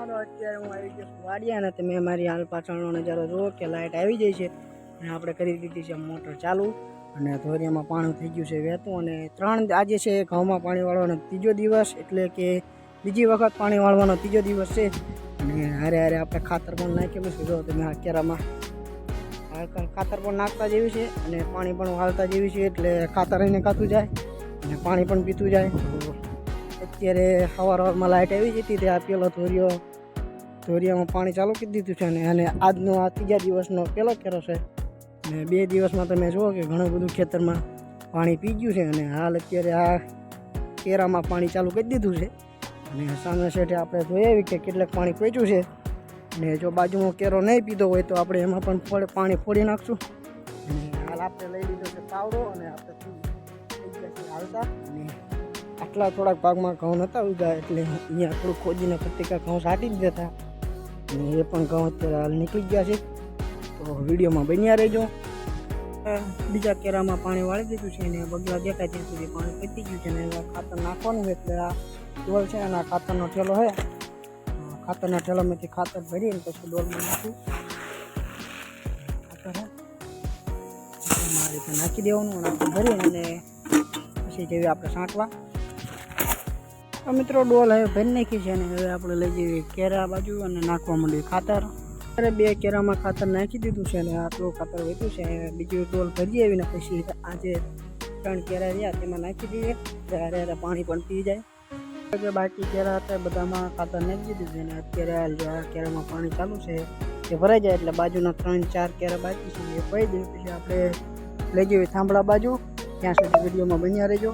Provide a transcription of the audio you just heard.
હાલો અત્યારે હું આવી ગયો વાડિયા ને તમે મારી હાલ પાછળનો નજારો જુઓ કે લાઇટ આવી જાય છે અને આપણે કરી દીધી છે મોટર ચાલુ અને ધોરિયામાં પાણી થઈ ગયું છે વહેતું અને ત્રણ આજે છે ઘઉંમાં પાણી વાળવાનો ત્રીજો દિવસ એટલે કે બીજી વખત પાણી વાળવાનો ત્રીજો દિવસ છે અને હારે હારે આપણે ખાતર પણ નાખેલું છે. જો તમે કેરામાં ખાતર પણ નાખતા જેવી છે અને પાણી પણ વાળતા જેવી છે એટલે ખાતર એને ખાતું જાય અને પાણી પણ પીતું જાય. અત્યારે સવાર સવારમાં લાઇટ આવી જતી હતી, આ પેલો ધોરિયો ધોરિયામાં પાણી ચાલુ કરી દીધું છે અને અને આજનો, આ ત્રીજા દિવસનો પહેલો કેરો છે. ને બે દિવસમાં તમે જુઓ કે ઘણું બધું ખેતરમાં પાણી પી ગયું છે અને હાલ અત્યારે આ કેરામાં પાણી ચાલુ કરી દીધું છે. અને સામે સેઠે આપણે જોઈ આવી કે કેટલાક પાણી પહોંચ્યું છે. ને જો બાજુમાં કેરો નહીં પીધો હોય તો આપણે એમાં પણ પાણી ફોડી નાખશું. અને હાલ આપણે લઈ લીધો છે પાવડો અને આપણે હાલતા. આટલા થોડાક ભાગમાં ઘઉં નહોતા ઉગા એટલે અહીંયા થોડું ખોદીને પત્રિકા ઘઉં સાટી જ દેતા. અને એ પણ ઘઉં અત્યારે હાલ નીકળી ગયા છે. તો વિડીયોમાં બન્યા રહેજો. બીજા કેરામાં પાણી વાળી દીધું છે અને બગલા દેખાય ત્યાં સુધી પાણી પતી ગયું છે અને ખાતર નાખવાનું છે એટલે આ ડોલ છે અને આ ખાતરનો ઠેલો છે. ખાતરના ઠેલામાંથી ખાતર ભરીને પછી ડોલમાં નાખું ખાતર રીતે નાખી દેવાનું અને ભરીને અને પછી જેવી આપણે છાંટવા તો મિત્રો ડોલ હવે ભરી નાખી છે ને હવે આપણે લઈ જઈએ કેરા બાજુ અને નાખવા માંડ્યું ખાતર. અત્યારે બે કેરામાં ખાતર નાખી દીધું છે અને આટલું ખાતર વધ્યું છે બીજું ડોલ ભરી આવીને પછી આજે ત્રણ કેરા રહ્યા, તેમાં નાખી દઈએ ત્યારે હારે પાણી પણ પી જાય. જે બાકી કેરા હતા બધામાં ખાતર નાખી દીધું છે અને અત્યારે આ કેરામાં પાણી ચાલુ છે, એ ભરાઈ જાય, એટલે બાજુના ત્રણ ચાર કેરા બાકી છે, એ પડી દઈએ પછી આપણે લઈ જઈએ થાંભલા બાજુ, ત્યાં સુધી વિડીયોમાં બન્યા રહેજો.